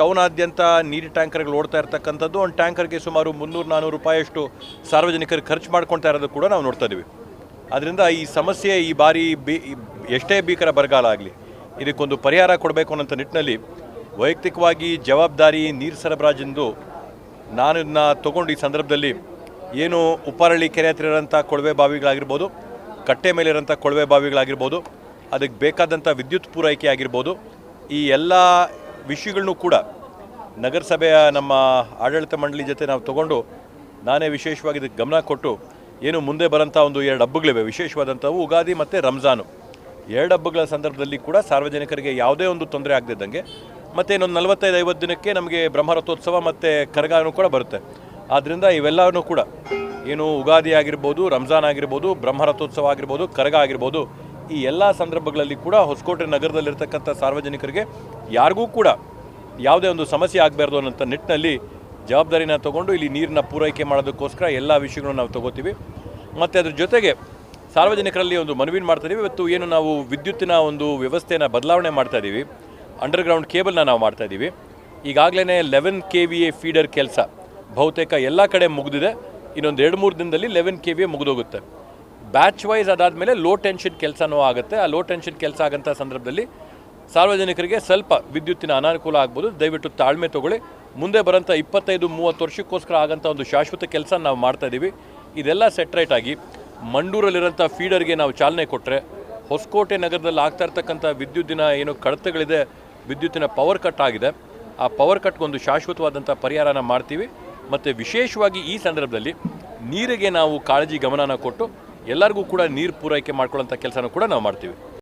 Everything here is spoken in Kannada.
ಟೌನಾದ್ಯಂತ ನೀರು ಟ್ಯಾಂಕರ್ಗಳು ಓಡ್ತಾ ಇರ್ತಕ್ಕಂಥದ್ದು. ಒಂದು ಟ್ಯಾಂಕರ್ಗೆ ಸುಮಾರು ಮುನ್ನೂರು ನಾನ್ನೂರು ರೂಪಾಯಿಯಷ್ಟು ಸಾರ್ವಜನಿಕರು ಖರ್ಚು ಮಾಡ್ಕೊಳ್ತಾ ಇರೋದು ಕೂಡ ನಾವು ನೋಡ್ತಾ ಇದ್ದೀವಿ. ಆದ್ದರಿಂದ ಈ ಸಮಸ್ಯೆ ಈ ಬಾರಿ ಬಿ, ಎಷ್ಟೇ ಭೀಕರ ಬರಗಾಲ ಆಗಲಿ, ಇದಕ್ಕೊಂದು ಪರಿಹಾರ ಕೊಡಬೇಕು ಅನ್ನೋಂಥ ನಿಟ್ಟಿನಲ್ಲಿ ವೈಯಕ್ತಿಕವಾಗಿ ಜವಾಬ್ದಾರಿ ನೀರು ಸರಬರಾಜಿಂದು ನಾನು ಇದನ್ನ ತೊಗೊಂಡು ಈ ಸಂದರ್ಭದಲ್ಲಿ ಏನು ಉಪ್ಪಾರಳ್ಳಿ ಕೆರೆ ಹತ್ರ ಇರೋಂಥ ಕೊಳವೆ ಬಾವಿಗಳಾಗಿರ್ಬೋದು, ಕಟ್ಟೆ ಮೇಲೆ ಇರೋಂಥ ಕೊಳವೆ ಬಾವಿಗಳಾಗಿರ್ಬೋದು, ಅದಕ್ಕೆ ಬೇಕಾದಂಥ ವಿದ್ಯುತ್ ಪೂರೈಕೆ ಆಗಿರ್ಬೋದು, ಈ ಎಲ್ಲ ವಿಷಯಗಳನ್ನೂ ಕೂಡ ನಗರಸಭೆಯ ನಮ್ಮ ಆಡಳಿತ ಮಂಡಳಿ ಜೊತೆ ನಾವು ತಗೊಂಡು ನಾನೇ ವಿಶೇಷವಾಗಿ ಇದಕ್ಕೆ ಗಮನ ಕೊಟ್ಟು ಏನು ಮುಂದೆ ಬರೋಂಥ ಒಂದು ಎರಡು ಹಬ್ಬಗಳಿವೆ, ವಿಶೇಷವಾದಂಥವು ಉಗಾದಿ ಮತ್ತು ರಂಜಾನು. ಎರಡು ಹಬ್ಬಗಳ ಸಂದರ್ಭದಲ್ಲಿ ಕೂಡ ಸಾರ್ವಜನಿಕರಿಗೆ ಯಾವುದೇ ಒಂದು ತೊಂದರೆ ಆಗದಿದ್ದಂಗೆ ಮತ್ತು ಇನ್ನೊಂದು ನಲವತ್ತೈದು, ಐವತ್ತು ದಿನಕ್ಕೆ ನಮಗೆ ಬ್ರಹ್ಮರಥೋತ್ಸವ ಮತ್ತು ಕರಗಾನು ಕೂಡ ಬರುತ್ತೆ. ಆದ್ದರಿಂದ ಇವೆಲ್ಲವೂ ಕೂಡ ಏನು ಉಗಾದಿ ಆಗಿರ್ಬೋದು, ರಂಜಾನ್ ಆಗಿರ್ಬೋದು, ಬ್ರಹ್ಮರಥೋತ್ಸವ ಆಗಿರ್ಬೋದು, ಕರಗ ಆಗಿರ್ಬೋದು ಈ ಎಲ್ಲ ಸಂದರ್ಭಗಳಲ್ಲಿ ಕೂಡ ಹೊಸಕೋಟೆ ನಗರದಲ್ಲಿರ್ತಕ್ಕಂಥ ಸಾರ್ವಜನಿಕರಿಗೆ ಯಾರಿಗೂ ಕೂಡ ಯಾವುದೇ ಒಂದು ಸಮಸ್ಯೆ ಆಗಬಾರ್ದು ಅನ್ನೋಂಥ ನಿಟ್ಟಿನಲ್ಲಿ ಜವಾಬ್ದಾರಿನ ತಗೊಂಡು ಇಲ್ಲಿ ನೀರನ್ನ ಪೂರೈಕೆ ಮಾಡೋದಕ್ಕೋಸ್ಕರ ಎಲ್ಲ ವಿಷಯಗಳನ್ನು ನಾವು ತಗೋತೀವಿ. ಮತ್ತು ಅದ್ರ ಜೊತೆಗೆ ಸಾರ್ವಜನಿಕರಲ್ಲಿ ಒಂದು ಮನವಿನ ಮಾಡ್ತಾಯಿದ್ದೀವಿ ಇವತ್ತು ಏನು ನಾವು ವಿದ್ಯುತ್ತಿನ ಒಂದು ವ್ಯವಸ್ಥೆನ ಬದಲಾವಣೆ ಮಾಡ್ತಾಯಿದ್ದೀವಿ ಅಂಡರ್ಗ್ರೌಂಡ್ ಕೇಬಲ್ನ ನಾವು ಮಾಡ್ತಾಯಿದ್ದೀವಿ ಈಗಾಗಲೇ eleven K V A feeder ಕೆಲಸ ಬಹುತೇಕ ಎಲ್ಲ ಕಡೆ ಮುಗಿದಿದೆ. ಇನ್ನೊಂದು ಎರಡು ಮೂರು ದಿನದಲ್ಲಿ ಲೆವೆನ್ ಕೆ ವಿ ಎ ಮುಗಿದೋಗುತ್ತೆ. ಬ್ಯಾಚ್ ವೈಸ್ ಅದಾದಮೇಲೆ ಲೋ ಟೆನ್ಷನ್ ಕೆಲಸನೂ ಆಗುತ್ತೆ. ಆ ಲೋ ಟೆನ್ಷನ್ ಕೆಲಸ ಆಗಂಥ ಸಂದರ್ಭದಲ್ಲಿ ಸಾರ್ವಜನಿಕರಿಗೆ ಸ್ವಲ್ಪ ವಿದ್ಯುತ್ತಿನ ಅನಾನುಕೂಲ ಆಗ್ಬೋದು. ದಯವಿಟ್ಟು ತಾಳ್ಮೆ ತಗೊಳ್ಳಿ. ಮುಂದೆ ಬರೋಂಥ ಇಪ್ಪತ್ತೈದು, ಮೂವತ್ತು ವರ್ಷಕ್ಕೋಸ್ಕರ ಆಗಂಥ ಒಂದು ಶಾಶ್ವತ ಕೆಲಸ ನಾವು ಮಾಡ್ತಾ ಇದ್ದೀವಿ ಇದೆಲ್ಲ ಸೆಟ್ರೈಟ್ ಆಗಿ ಮಂಡೂರಲ್ಲಿರೋಂಥ ಫೀಡರ್ಗೆ ನಾವು ಚಾಲನೆ ಕೊಟ್ಟರೆ ಹೊಸಕೋಟೆ ನಗರದಲ್ಲಿ ಆಗ್ತಾ ಇರ್ತಕ್ಕಂಥ ವಿದ್ಯುತ್ತಿನ ಏನು ಕಡತಗಳಿದೆ, ವಿದ್ಯುತ್ತಿನ ಪವರ್ ಕಟ್ ಆಗಿದೆ. ಆ ಪವರ್ ಕಟ್ಗೊಂದು ಶಾಶ್ವತವಾದಂಥ ಪರಿಹಾರನ ಮಾಡ್ತೀವಿ. ಮತ್ತು ವಿಶೇಷವಾಗಿ ಈ ಸಂದರ್ಭದಲ್ಲಿ ನೀರಿಗೆ ನಾವು ಕಾಳಜಿ ಗಮನನ ಕೊಟ್ಟು ಎಲ್ಲರಿಗೂ ಕೂಡ ನೀರು ಪೂರೈಕೆ ಮಾಡ್ಕೊಳ್ಳೋಂಥ ಕೆಲಸನೂ ಕೂಡ ನಾವು ಮಾಡ್ತೀವಿ.